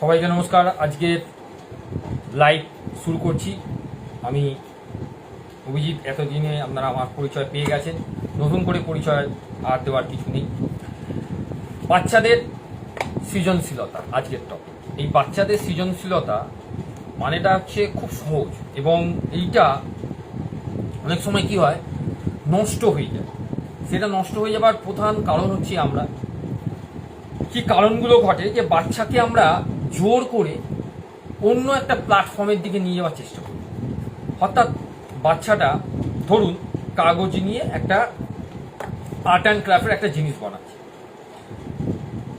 সবাইকে নমস্কার। আজকে লাইভ শুরু করছি। আমি অভিজিৎ, এতদিনে আপনারা আমার পরিচয় পেয়ে গেছেন। নতুন করে পরিচয় আর দেওয়ার কিছু নেই। বাচ্চাদের সৃজনশীলতা, আজকের টপিক এই বাচ্চাদের সৃজনশীলতা মানেটা হচ্ছে খুব সহজ এবং এইটা অনেক সময় কি হয়, নষ্ট হয়ে যায়। সেটা নষ্ট হয়ে যাবার প্রধান কারণ হচ্ছে আমরা। কি কারণগুলো ঘটে যে বাচ্চাকে আমরা জোর করে অন্য একটা প্ল্যাটফর্মের দিকে নিয়ে যাওয়ার চেষ্টা করি অর্থাৎ বাচ্চাটা ধরুন কাগজ নিয়ে একটা আর্ট অ্যান্ড ক্রাফটের একটা জিনিস বানাচ্ছে।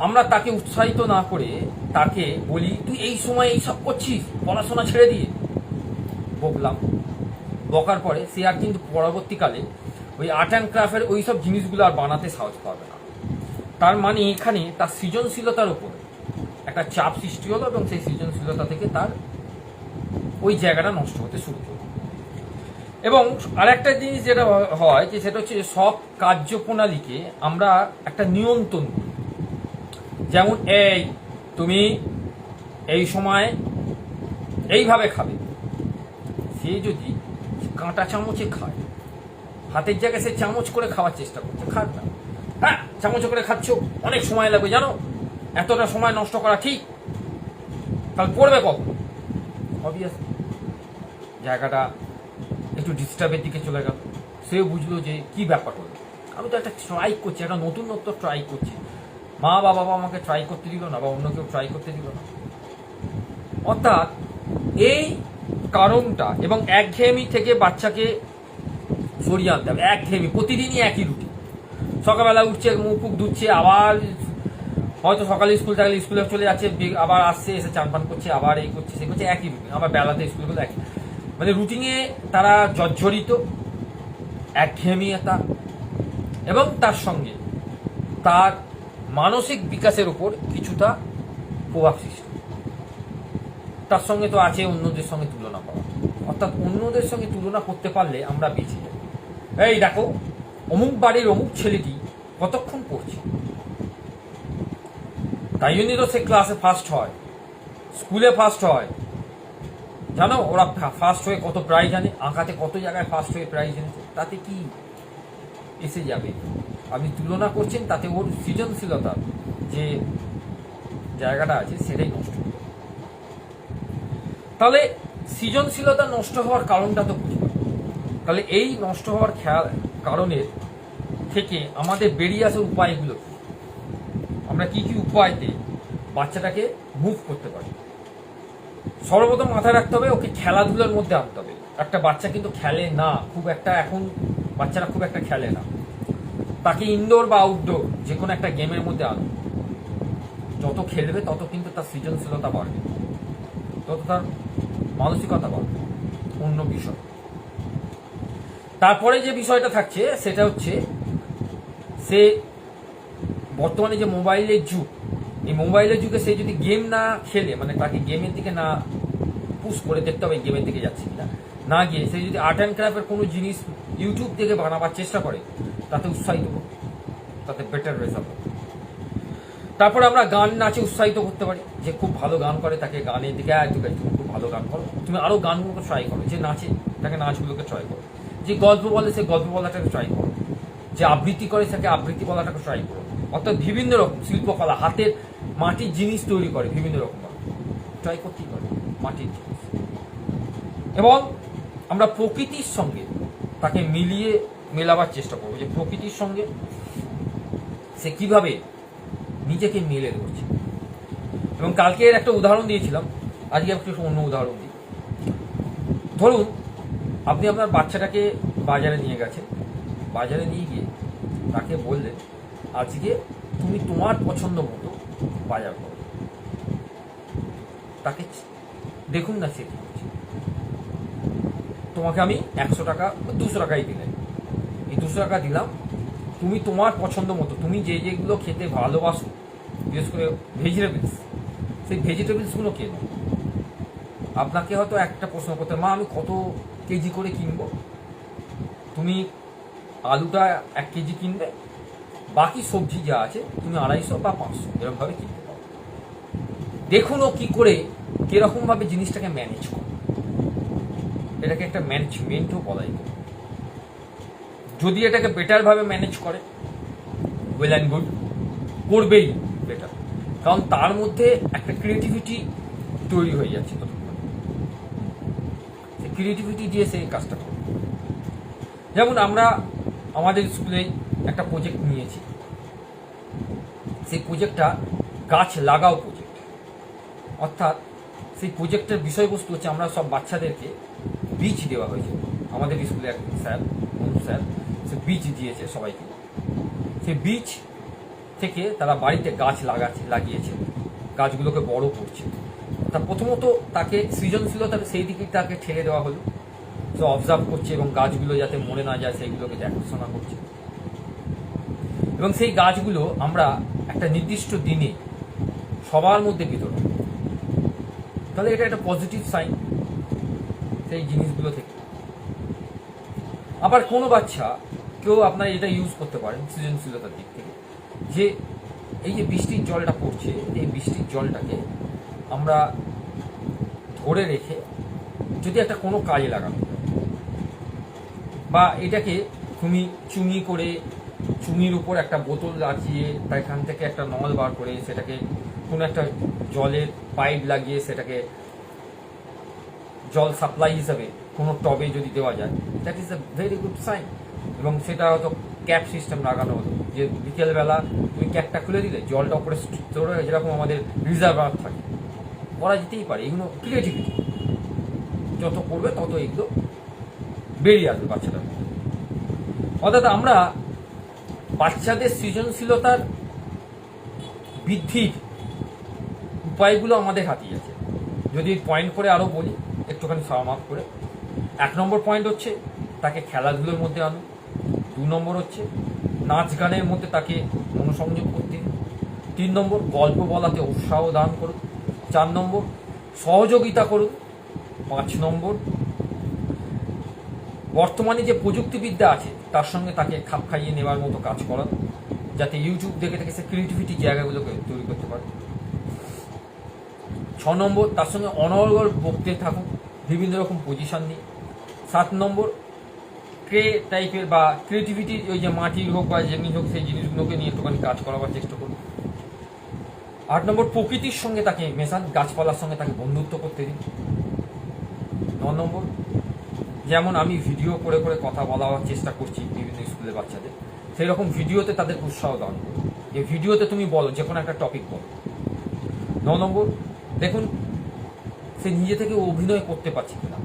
আমরা তাকে উৎসাহিত না করে তাকে বলি, তুই এই সময় এই সব করছিস? পড়াশোনা ছেড়ে দিয়ে? বকলাম। বকার পরে সে আর কিন্তু পরবর্তীকালে ওই আর্ট অ্যান্ড ক্রাফটের ওই সব জিনিসগুলো আর বানাতে সাহস পাবে না। তার মানে এখানে তার সৃজনশীলতার উপরে একটা চাপ সৃষ্টি হলো এবং সেই সৃজনশীলতা থেকে তার ওই জায়গাটা নষ্ট হতে শুরু করল এবং আরেকটা জিনিস যেটা হয় যে সেটা হচ্ছে সব কার্যপ্রণালীকে আমরা একটা নিয়ন্ত্রণ করি। যেমন, এই, তুমি এই সময় এইভাবে খাবে। সে যদি কাঁটা চামচে খায়, হাতের জায়গায় সে চামচ করে খাওয়ার চেষ্টা করছে, খাক না। হ্যাঁ চামচ করে খাচ্ছ, অনেক সময় লাগবে, জানো? এতটা সময় নষ্ট করা ঠিক? তাহলে পড়বে কখন? অবভিয়াস জায়গাটা একটু ডিস্টার্বের দিকে চলে গেল। সেও বুঝলো যে কি ব্যাপার হলো। আমি তো একটা ট্রাই করছি, একটা নতুনত্ব ট্রাই করছি। মা বাবা আমাকে ট্রাই করতে দিল না বা অন্য কেউ ট্রাই করতে দিল না। অর্থাৎ এই কারণটা এবং একঘেয়েমি থেকে বাচ্চাকে সরিয়ে আনতে হবে। একঘেয়েমি, প্রতিদিনই একই রুটি সকালবেলা উঠছে মুখ ফুক ধুচ্ছে, আবার হয়তো সকালে স্কুল থাকলে স্কুলে চলে যাচ্ছে আবার আসছে, এসে চান পান করছে, আবার এই করছে সে করছে, একই রুটিন। আবার বেলাতে স্কুলগুলো একই। মানে রুটিনে তারা জর্জরিত একঘেয়েমিয়তা এবং তার সঙ্গে তার মানসিক বিকাশের উপর কিছুটা প্রভাব সৃষ্টি। তার সঙ্গে তো আছে অন্যদের সঙ্গে তুলনা করা। অর্থাৎ অন্যদের সঙ্গে তুলনা করতে পারলে আমরা বেঁচে যাই। এই দেখো, অমুক বাড়ির অমুক ছেলেটি কতক্ষণ পড়ছে? তাই জন্যই তো সে ক্লাসে ফার্স্ট হয় স্কুলে ফার্স্ট হয় জানো, ওরা ফার্স্ট হয়ে কত প্রাইজ আনে, আঁকাতে কত জায়গায় ফার্স্ট হয়ে প্রাইজ এনেছে, তাতে কি এসে যাবে আপনি তুলনা করছেন, তাতে ওর সৃজনশীলতা যে জায়গাটা আছে, সেটাই নষ্ট। তাহলে সৃজনশীলতা নষ্ট হওয়ার কারণটা তো বুঝবে তাহলে এই নষ্ট হওয়ার খেয়াল কারণের থেকে আমাদের বেরিয়ে আসার উপায়গুলো? আমরা কি কি উপায়তে বাচ্চাটাকে মুভ করতে পারি? সর্বপ্রথম মাথায় রাখতে হবে, ওকে খেলাধুলার মধ্যে আনতে হবে। একটা বাচ্চা কিন্তু খেলে না, খুব একটা এখন বাচ্চারা খুব একটা খেলে না। তাকে ইনডোর বা আউটডোর যে কোনো একটা গেমের মধ্যে আনুন। যত খেলবে, তত কিন্তু তার সৃজনশীলতা বাড়বে। তত তার মানসিকতা বাড়বে। অন্য বিষয়। তারপরে যে বিষয়টা থাকছে, সেটা হচ্ছে সে বর্তমানে যে মোবাইলের যুগ এই মোবাইলের যুগে সে যদি গেম না খেলে মানে তাকে গেমের দিকে না পুশ করে দেখতে হবে গেমের দিকে যাচ্ছে কিনা। না গিয়ে সে যদি আর্ট অ্যান্ড ক্রাফটের কোনো জিনিস ইউটিউব থেকে বানাবার চেষ্টা করে তাতে উৎসাহিত করবে তাতে বেটার রেজাল্ট হবে তারপরে আমরা গান নাচে উৎসাহিত করতে পারি। যে খুব ভালো গান করে তাকে গানের দিকে "আয়, তুমি তুমি খুব ভালো গান করো। তুমি আরও গানগুলোকে ট্রাই করো। যে নাচে তাকে নাচগুলোকে ট্রাই করো। যে গল্প বলে সে গল্প বলাটাকে ট্রাই করো। যে আবৃত্তি করে তাকে আবৃত্তি বলাটাকে ট্রাই করো। অর্থাৎ বিভিন্ন রকম শিল্পকলা, হাতের মাটির জিনিস তৈরি করে বিভিন্ন রকম ট্রাই করতেই পারে মাটির জিনিস। এবং আমরা প্রকৃতির সঙ্গে তাকে মিলিয়ে মেলাবার চেষ্টা করব যে প্রকৃতির সঙ্গে সে কীভাবে নিজেকে মিলে ধরছে। এবং কালকে এর একটা উদাহরণ দিয়েছিলাম, আজকে একটু অন্য উদাহরণ দিই। ধরুন, আপনি আপনার বাচ্চাটাকে বাজারে নিয়ে গেছেন। বাজারে নিয়ে গিয়ে তাকে বললেন, আজকে তুমি তোমার পছন্দ মতো বাজার করো। তাকে দেখুন না সে তোমাকে আমি একশো টাকা দুশো টাকাই দিলাম। এই দুশো টাকা দিলাম, তুমি তোমার পছন্দ মতো, তুমি যে যেগুলো খেতে ভালোবাসো, বিশেষ করে ভেজিটেবলস সেই ভেজিটেবলসগুলো কেনো আপনাকে হয়তো একটা প্রশ্ন করতে মা, আমি কত কেজি করে কিনবো? তুমি আলুটা এক কেজি কিনবে বাকি সবজি যা আছে, তুমি আড়াইশো বা পাঁচশো, এরকমভাবে কিনতে পারো। দেখুন ও কী করে কীরকমভাবে জিনিসটাকে ম্যানেজ করে। এটাকে একটা ম্যানেজমেন্টও বলা যেতে যদি এটাকে বেটারভাবে ম্যানেজ করে ওয়েল অ্যান্ড গুড করবেই বেটার কারণ তার মধ্যে একটা ক্রিয়েটিভিটি তৈরি হয়ে যাচ্ছে ততক্ষণ। ক্রিয়েটিভিটি দিয়ে সেই কাজটা করবে। যেমন আমরা আমাদের স্কুলে একটা প্রজেক্ট নিয়েছি। সেই প্রজেক্টটা গাছ লাগাও প্রজেক্ট অর্থাৎ সেই প্রজেক্টের বিষয়বস্তু হচ্ছে আমরা সব বাচ্চাদেরকে বীজ দেওয়া হয়েছে। আমাদের স্কুলে এক স্যার, বন্ধু স্যার, সে বীজ দিয়েছে সবাইকে। সেই বীজ থেকে তারা বাড়িতে গাছ লাগাচ্ছে, লাগিয়েছে। গাছগুলোকে বড় করছে। তা প্রথমত তাকে সৃজনশীলতার সেই দিকে তাকে ঠেলে দেওয়া হলো। সে অবজার্ভ করছে এবং গাছগুলো যাতে মরে না যায়, সেইগুলোকে দেখাশোনা করছে। এবং সেই গাছগুলো আমরা একটা নির্দিষ্ট দিনে সবার মধ্যে বিতরণ। তাহলে এটা একটা পজিটিভ সাইন সেই জিনিসগুলো থেকে আবার কোনো বাচ্চা কেউ আপনার এটা ইউজ করতে পারেন সৃজনশীলতার দিক থেকে, যে এই যে বৃষ্টির জলটা পড়ছে, এই বৃষ্টির জলটাকে আমরা ধরে রেখে যদি একটা কোনো কাজে লাগানো বা এটাকে তুমি চুঙি করে চুঙির উপর একটা বোতল রাখিয়ে তা এখান থেকে একটা নল বার করে সেটাকে কোনো একটা জলের পাইপ লাগিয়ে সেটাকে জল সাপ্লাই হিসাবে কোনো টবে যদি দেওয়া যায় that is a very good sign এবং সেটা হয়তো ক্যাপ সিস্টেম লাগানো হতো, যে বিকেলবেলা তুমি ক্যাপটা খুলে দিলে, জলটা উপরে স্টোর হয়ে যেরকম আমাদের রিজার্ভার থাকে। করা যেতেই পারে, এগুলো ক্রিয়েটিভিটি যত করবে তত এগুলো বেরিয়ে আসবে বাচ্চাটা অর্থাৎ আমরা বাচ্চাদের সৃজনশীলতার বৃদ্ধির উপায়গুলো আমাদের হাতেই আছে। যদি পয়েন্ট করে আরও বলি, একটুখানি সাম আপ করে। এক নম্বর পয়েন্ট হচ্ছে, তাকে খেলাধুলোর মধ্যে আনুন। দু নম্বর হচ্ছে, নাচ গানের মধ্যে তাকে মনোসংযোগ করতে। তিন নম্বর, গল্প বলাতে উৎসাহ দান করুন। চার নম্বর, সহযোগিতা করুন। পাঁচ নম্বর বর্তমানে যে প্রযুক্তিবিদ্যা আছে, তার সঙ্গে তাকে খাপ খাইয়ে নেওয়ার মতো কাজ করা, যাতে ইউটিউব দেখে দেখে সে ক্রিয়েটিভিটি জায়গাগুলোকে তৈরি করতে পারে। ছ নম্বর, তার সঙ্গে অনর্গল বকতে থাকুক, বিভিন্ন রকম পজিশন নিয়ে। সাত নম্বর ক্রে টাইপের বা ক্রিয়েটিভিটির ওই যে মাটির হোক বা যেমনি হোক, সেই জিনিসগুলোকে নিয়ে একটুখানি কাজ করাবার চেষ্টা করুন। আট নম্বর, প্রকৃতির সঙ্গে তাকে মেশান, গাছপালার সঙ্গে তাকে বন্ধুত্ব করতে দিন। ন নম্বর যেমন আমি ভিডিও করে করে কথা বলার চেষ্টা করছি বিভিন্ন স্কুলের বাচ্চাদের সেই রকম ভিডিওতে তাদের উৎসাহ দান যে ভিডিওতে তুমি বলো, যে কোনো একটা টপিক বলো। ন নম্বর, দেখুন, সে নিজে থেকে অভিনয় করতে পারছে কিনা?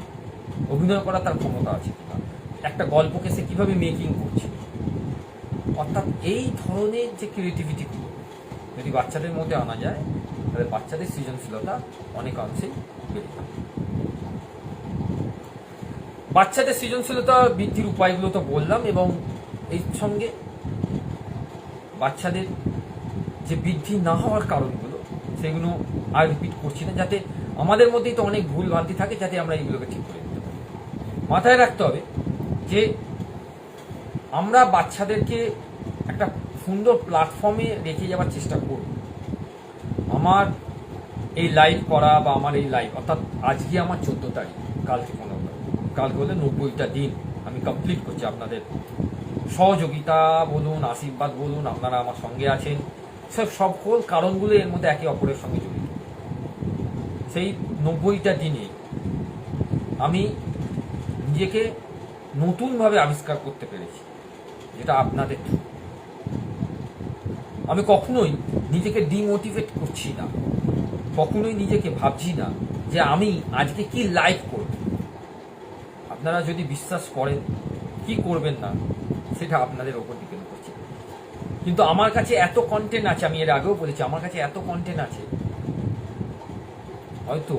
অভিনয় করার তার ক্ষমতা আছে কিনা? একটা গল্পকে সে কীভাবে মেকিং করছে? অর্থাৎ এই ধরনের যে ক্রিয়েটিভিটিগুলো যদি বাচ্চাদের মধ্যে আনা যায়, তাহলে বাচ্চাদের সৃজনশীলতা অনেকাংশেই বেড়ে যাবে। বাচ্চাদের সৃজনশীলতা বৃদ্ধির উপায়গুলো তো বললাম এবং এর সঙ্গে বাচ্চাদের যে বৃদ্ধি না হওয়ার কারণগুলো, সেগুলো আর রিপিট করছি না, যাতে আমাদের মধ্যেই তো অনেক ভুল ভ্রান্তি থাকে, যাতে আমরা এইগুলোকে ঠিক করে দিতে পারি। মাথায় রাখতে হবে যে আমরা বাচ্চাদেরকে একটা সুন্দর প্ল্যাটফর্মে রেখে যাওয়ার চেষ্টা করব। আমার এই লাইভ করা বা আমার এই লাইভ অর্থাৎ আজকে আমার চোদ্দ তারিখ, কালকে কালকে হলে নব্বইটা দিন আমি কমপ্লিট করছি আপনাদের। সহযোগিতা বলুন, আশীর্বাদ বলুন, আপনারা আমার সঙ্গে আছেন। সব সকল কারণগুলো এর মধ্যে একে অপরের সঙ্গে জড়িত। সেই নব্বইটা দিনে আমি নিজেকে নতুনভাবে আবিষ্কার করতে পেরেছি, যেটা আপনাদের। আমি কখনোই নিজেকে ডিমোটিভেট করছি না। কখনোই নিজেকে ভাবছি না যে আমি আজকে কি লাইভ করব। আপনারা যদি বিশ্বাস করেন, কি করবেন না, সেটা আপনাদের ওপর ডিপেন্ড করছে। কিন্তু আমার কাছে এত কন্টেন্ট আছে, আমি এর আগেও বলেছি, আমার কাছে এত কন্টেন্ট আছে, হয়তো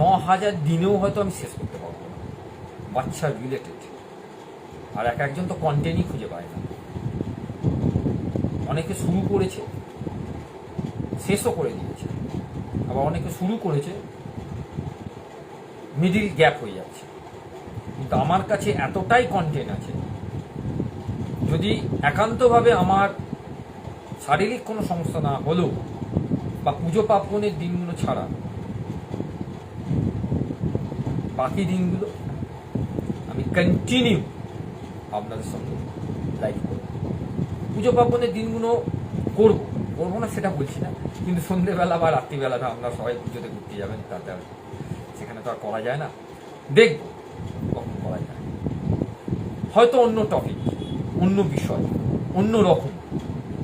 ন হাজার দিনেও হয়তো আমি শেষ করতে পারব না, বাচ্চা রিলেটেড আর এক একজন তো কন্টেন্টই খুঁজে পায় না। অনেকে শুরু করেছে, শেষও করে দিয়েছে, আবার অনেকে শুরু করেছে মিডিল গ্যাপ হয়ে যাচ্ছে। কিন্তু আমার কাছে এতটাই কন্টেন্ট আছে। যদি একান্তভাবে আমার শারীরিক কোনো সমস্যা না হলেও বা পুজো পার্বণের দিনগুলো ছাড়া, বাকি দিনগুলো আমি কন্টিনিউ আপনাদের সঙ্গে লাইভ করব। পুজো পার্বণের দিনগুলো করব, করব না সেটা বলছি না, কিন্তু সন্ধেবেলা বা রাত্রিবেলাটা আপনারা সবাই পুজোতে ঘুরতে যাবেন, তাতে সেখানে তো আর করা যায় না। দেখব হয়তো অন্য টপিক অন্য বিষয়, অন্য রকম।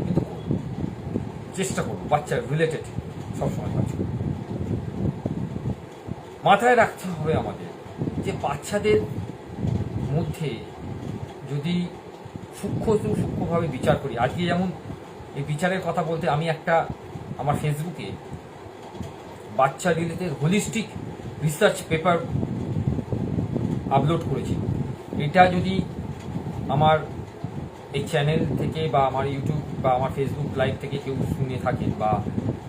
কিন্তু চেষ্টা করব বাচ্চা রিলেটেড সবসময় কাজ মাথায় রাখতে হবে আমাদের যে বাচ্চাদের মধ্যে যদি সূক্ষ্ম সূক্ষ্মভাবে বিচার করি, আজকে যেমন এই বিচারের কথা বলতে আমি একটা আমার ফেসবুকে বাচ্চা related holistic research paper upload করেছি। এটা যদি আমার এই চ্যানেল থেকে বা আমার ইউটিউব বা আমার ফেসবুক লাইভ থেকে কেউ শুনে থাকেন বা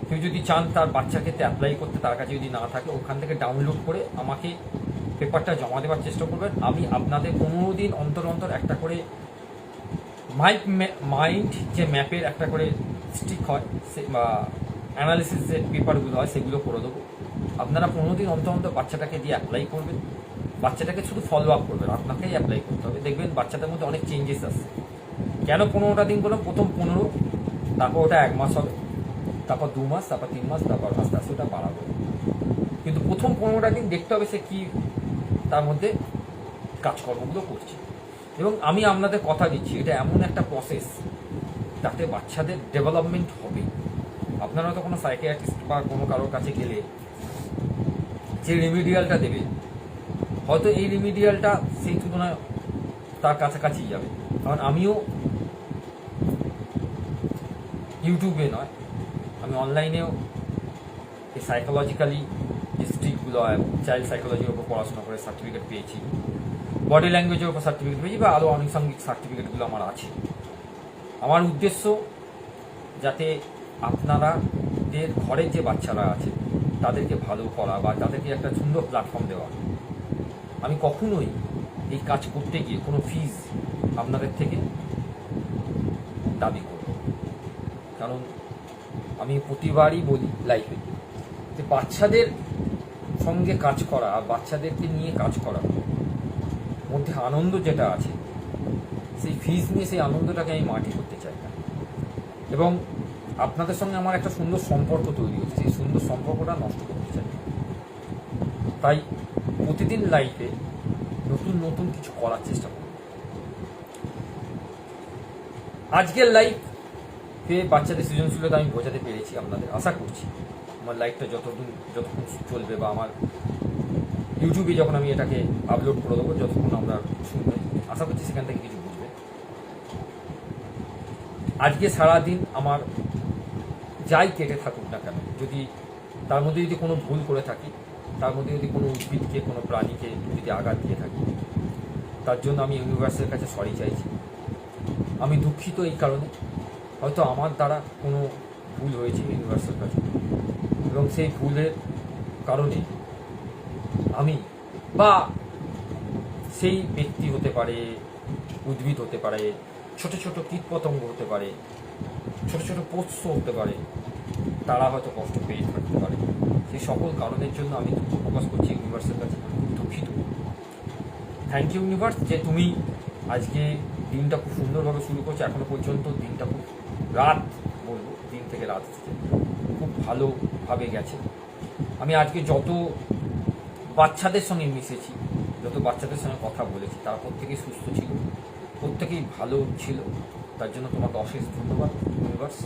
কেউ যদি চান তার বাচ্চার ক্ষেত্রে অ্যাপ্লাই করতে, তার কাছে যদি না থাকে, ওখান থেকে ডাউনলোড করে আমাকে পেপারটা জমা দেওয়ার চেষ্টা করবেন। আমি আপনাদের পনেরো দিন অন্তর অন্তর একটা করে মাইক মাইন্ড যে ম্যাপের একটা করে স্টিক হয়, সে, বা অ্যানালিসিস যে পেপারগুলো হয়, সেগুলো করে দেবো। আপনারা পনেরো দিন অন্তর অন্তর বাচ্চাটাকে দিয়ে অ্যাপ্লাই করবেন। বাচ্চাটাকে শুধু ফলো আপ করবেন, আপনাকেই অ্যাপ্লাই করতে হবে। দেখবেন বাচ্চাদের মধ্যে অনেক চেঞ্জেস আসছে। কেন পনেরোটা দিন করলাম? প্রথম পনেরো, তারপর ওটা এক মাস হবে। তারপর দু মাস, তারপর তিন মাস, তারপর আস্তে আস্তে ওটা বাড়াবো। কিন্তু প্রথম পনেরোটা দিন দেখতে হবে সে কি তার মধ্যে কাজকর্মগুলো করছে। এবং আমি আপনাদের কথা দিচ্ছি, এটা এমন একটা প্রসেস যাতে বাচ্চাদের ডেভেলপমেন্ট হবে। আপনারা তো কোনো সাইকিয়াট্রিস্ট বা কোনো কারোর কাছে গেলে যে রেমিডিয়ালটা দেবে হয়তো এই রিমিডিয়ালটা সেই তুলনায় তার কাছাকাছি যাবে। কারণ আমিও ইউটিউবে নয়, আমি অনলাইনেও এই সাইকোলজিক্যালি স্ট্রিকগুলো চাইল্ড সাইকোলজির ওপর পড়াশোনা করে সার্টিফিকেট পেয়েছি। বডি ল্যাঙ্গুয়েজের ওপর সার্টিফিকেট পেয়েছি বা আরও আনুষঙ্গিক সার্টিফিকেটগুলো আমার আছে। আমার উদ্দেশ্য যাতে আপনারাদের ঘরের যে বাচ্চারা আছে, তাদেরকে ভালো করা বা তাদেরকে একটা সুন্দর প্ল্যাটফর্ম দেওয়া। আমি কখনোই এই কাজ করতে গিয়ে কোনো ফিজ আপনাদের থেকে দাবি করব কারণ আমি প্রতিবারই বলি লাইফে যে বাচ্চাদের সঙ্গে কাজ করা বাচ্চাদেরকে নিয়ে কাজ করা, মধ্যে আনন্দ যেটা আছে, সেই ফিজ নিয়ে সেই আনন্দটাকে আমি মাটি করতে চাই না। এবং আপনাদের সঙ্গে আমার একটা সুন্দর সম্পর্ক তৈরি হচ্ছে সেই সুন্দর সম্পর্কটা নষ্ট করতে চাই তাই প্রতিদিন লাইফে নতুন নতুন কিছু করার চেষ্টা করব আজকের লাইফে বাচ্চাদের সৃজনশীলতা আমি বোঝাতে পেরেছি আপনাদের, আশা করছি। আমার লাইফটা যতদিন, যতক্ষণ চলবে বা আমার ইউটিউবে যখন আমি এটাকে আপলোড করে দেবো, যতক্ষণ আমরা শুনবে, আশা করছি সেখান থেকে কিছু বুঝবে। আজকে সারাদিন আমার যাই কেটে থাকুক না কেন, যদি তার মধ্যে যদি কোনো ভুল করে থাকি তার মধ্যে যদি কোনো উদ্ভিদকে, কোনো প্রাণীকে যদি আঘাত দিয়ে থাকি, তার জন্য আমি ইউনিভার্সের কাছে সরি চাইছি। আমি দুঃখিত এই কারণে। হয়তো আমার দ্বারা কোনো ভুল হয়েছে ইউনিভার্সের কাছে। এবং সেই ভুলের কারণে আমি বা সেই ব্যক্তি হতে পারে, উদ্ভিদ হতে পারে, ছোট ছোট কীটপতঙ্গ হতে পারে, ছোট ছোট পোষ্য হতে পারে, তারা হয়তো কষ্ট পেয়ে থাকতে পারে। সকল কারণের জন্য আমি দুঃখ প্রকাশ করছি ইউনিভার্সের কাছে। খুব দুঃখিত। থ্যাংক ইউ ইউনিভার্স যে তুমি আজকে দিনটা খুব সুন্দরভাবে শুরু করছ। এখনও পর্যন্ত দিনটা খুব রাত বলব, দিন থেকে রাত খুব ভালোভাবে গেছে। আমি আজকে যত বাচ্চাদের সঙ্গে মিশেছি, যত বাচ্চাদের সঙ্গে কথা বলেছি, তারা প্রত্যেকেই সুস্থ ছিল, প্রত্যেকেই ভালো ছিল। তার জন্য তোমাকে অশেষ ধন্যবাদ ইউনিভার্স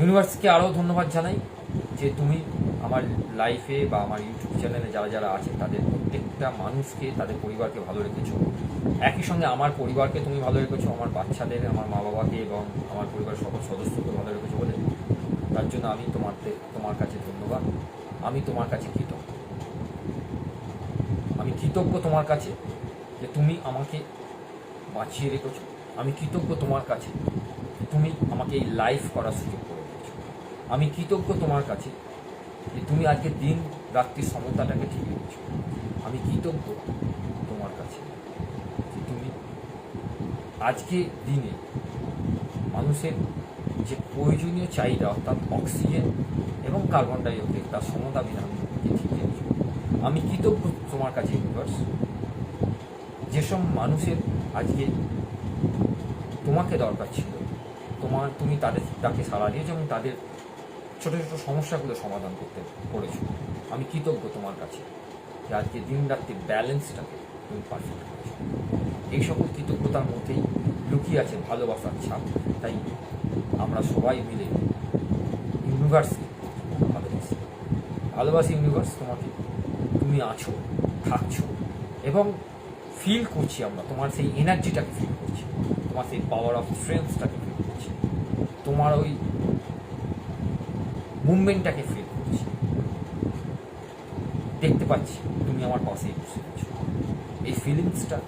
ইউনিভার্সকে আরও ধন্যবাদ জানাই যে তুমি আমার লাইফে বা আমার ইউটিউব চ্যানেলে যারা যারা আছে তাদের প্রত্যেকটা মানুষকে, তাদের পরিবারকে ভালো রেখেছো। একই সঙ্গে আমার পরিবারকে তুমি ভালো রেখেছো, আমার বাচ্চাদের, আমার মা বাবাকে এবং আমার পরিবারের সকল সদস্যকে ভালো রেখেছো বলে। তার জন্য আমি তোমার তোমার কাছে ধন্যবাদ। আমি তোমার কাছে কৃতজ্ঞ। আমি কৃতজ্ঞ তোমার কাছে যে তুমি আমাকে বাঁচিয়ে রেখেছো। আমি কৃতজ্ঞ তোমার কাছে তুমি আমাকে এই লাইফ করার সুযোগ করে আমি কৃতজ্ঞ তোমার কাছে যে তুমি আজকে দিন রাত্রির সমতাটাকে ঠিক রেখেছো আমি কৃতজ্ঞ তোমার কাছে যে তুমি আজকে দিনে মানুষের যে প্রয়োজনীয় চাহিদা, অর্থাৎ অক্সিজেন এবং কার্বন ডাই অক্সাইড তার সমতা বিধান ঠিক জিনিস আমি কৃতজ্ঞ তোমার কাছে ইউনিভার্স যেসব মানুষের আজকে তোমাকে দরকার ছিল, তোমার, তুমি তাদের, তাকে সাড়া দিয়েছ এবং তাদের ছোট ছোট সমস্যাগুলো সমাধান করতে করেছ। আমি কৃতজ্ঞ তোমার কাছে যে আজকে দিন রাত্রির ব্যালেন্সটাকে তুমি পারফেক্ট করেছ। এই সকল কৃতজ্ঞতার মধ্যেই লুকিয়ে আছে ভালোবাসার ছাপ। তাই আমরা সবাই মিলে ইউনিভার্সকে ভালোবাসি। ভালোবাসি ইউনিভার্স তোমাকে। তুমি আছো, থাকছো এবং ফিল করছি আমরা। তোমার সেই এনার্জিটাকে ফিল করছি। তোমার সেই পাওয়ার অফ স্ট্রেংথটাকে ফিল করছি। তোমার ওই মুভমেন্টটাকে ফিল করছি দেখতে পাচ্ছি তুমি আমার পাশেই বসে আছো। এই ফিলিংসটা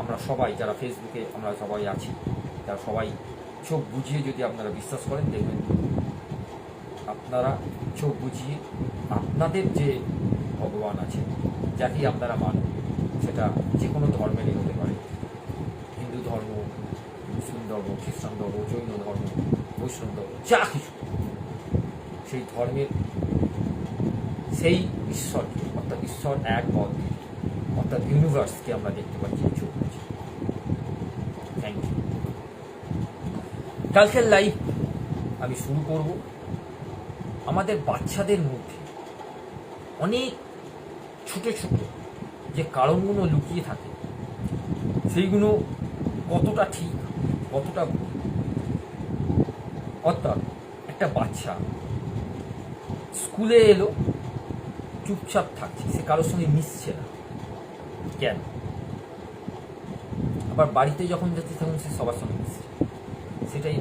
আমরা সবাই, যারা ফেসবুকে আমরা সবাই আছি, তারা সবাই চোখ বুঝিয়ে যদি আপনারা বিশ্বাস করেন, দেখবেন আপনারা চোখ বুঝিয়ে আপনাদের যে ভগবান আছে যাকেই আপনারা মানুন, সেটা যে কোনো ধর্মেরই হতে পারে। হিন্দু ধর্ম, মুসলিম ধর্ম, খ্রিস্টান ধর্ম, জৈন ধর্ম, বৈষ্ণব ধর্ম, যা কিছু। সেই ধর্মের সেই ঈশ্বরকে অর্থাৎ ঈশ্বর এক পদ অর্থাৎ ইউনিভার্সকে আমরা দেখতে পাচ্ছি থ্যাংক ইউ কালকের লাইভ আমি শুরু করব। আমাদের বাচ্চাদের মধ্যে অনেক ছোট ছোট যে কারণগুলো লুকিয়ে থাকে, সেইগুলো কতটা ঠিক, কতটা ভুল। অর্থাৎ একটা বাচ্চা স্কুলে এলো, চুপচাপ থাকছে, সে কারোর সঙ্গে মিশছে না। কেন? আবার বাড়িতে যখন যাচ্ছে তখন সে সবার সঙ্গে মিশছে। সেটাই এই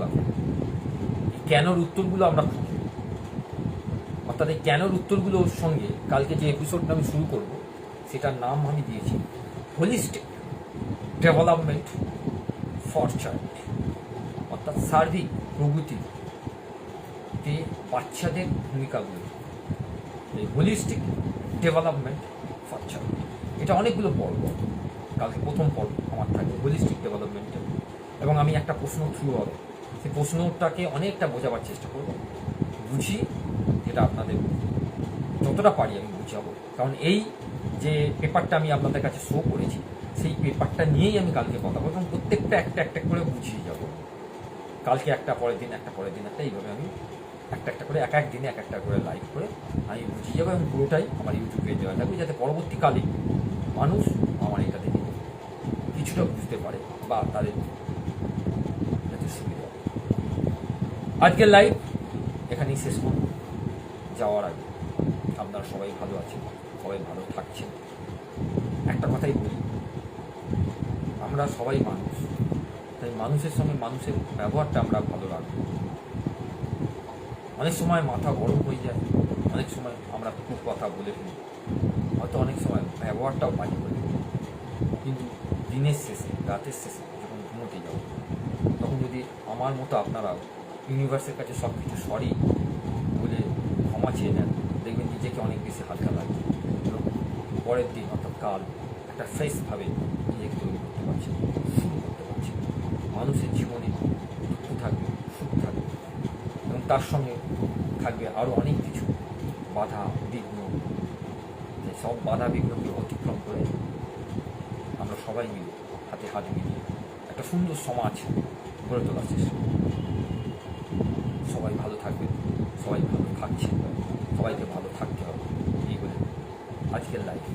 কেনর উত্তরগুলো আমরা খুঁজি অর্থাৎ এই কেনর উত্তরগুলোর সঙ্গে কালকে যে এপিসোডটা আমি শুরু করব, সেটার নাম আমি দিয়েছি হোলিস্টিক ডেভেলপমেন্ট ফর চাইল্ড অর্থাৎ সার্বিক প্রগতিতে বাচ্চাদের ভূমিকাগুলো। হোলিস্টিক ডেভেলপমেন্ট ফর চাইল্ড এটা অনেকগুলো পর্ব। কালকে প্রথম পর্ব আমার থাকবে হোলিস্টিক ডেভেলপমেন্টের এবং আমি একটা প্রশ্ন থ্রু হবে। সেই প্রশ্নটাকে অনেকটা বোঝাবার চেষ্টা করব। বুঝি যেটা আপনাদের যতটা পারি আমি বুঝাবো। কারণ এই যে পেপারটা আমি আপনাদের কাছে শো করেছি, সেই পেপারটা নিয়েই আমি কালকে কথা বলব এবং প্রত্যেকটা একটা একটা করে বুঝিয়ে যাব। কালকে একটা, পরের দিন একটা, পরের দিন একটা, এইভাবে আমি একটা একটা করে, এক এক দিনে এক একটা করে লাইভ করে আমি বুঝিয়ে যাব এবং পুরোটাই আমার ইউটিউবে দেওয়া থাকবে যাতে পরবর্তীকালে মানুষ আমার এটা দেখে কিছুটা বুঝতে পারে বা তাদের যাতে সুবিধা আজকের লাইভ এখানেই শেষ করব। যাওয়ার আগে আপনারা সবাই ভালো আছেন, সবাই ভালো থাকছেন। একটা কথাই বলি, আমরা সবাই মানুষ, তাই মানুষের সঙ্গে মানুষের ব্যবহারটা আমরা ভালো রাখব। অনেক সময় মাথা গরম হয়ে যায়। অনেক সময় আমরা খুব কথা বলে ফেলি। হয়তো অনেক সময় ব্যবহারটাও বাজে বলে কিন্তু দিনের শেষে, রাতের শেষে যখন ঘুমোতে যাব, তখন যদি আমার মতো আপনারা ইউনিভার্সের কাছে সব কিছু সরি বলে ক্ষমা চেয়ে নেন, দেখবেন নিজেকে অনেক বেশি হালকা লাগবে। এবং পরের দিন অর্থাৎ কাল একটা ফ্রেশভাবে নিজেকে তৈরি করতে পারছেন শুরু করতে পারছেন। মানুষের জীবনে দুঃখ থাকবে সুখ থাকবে এবং তার সঙ্গে থাকবে আরও অনেক কিছু। বাধা, বিঘ্ন সব বাধা বিঘ্নকে অতিক্রম করে আমরা সবাই মিলে হাতে হাত মিলিয়ে একটা সুন্দর সমাজ গড়ে তোলার চেষ্টা সবাই ভালো থাকবে, সবাই ভালো থাকছে, সবাইকে ভালো থাকতে হবে, এই বলে আজকের লাইফ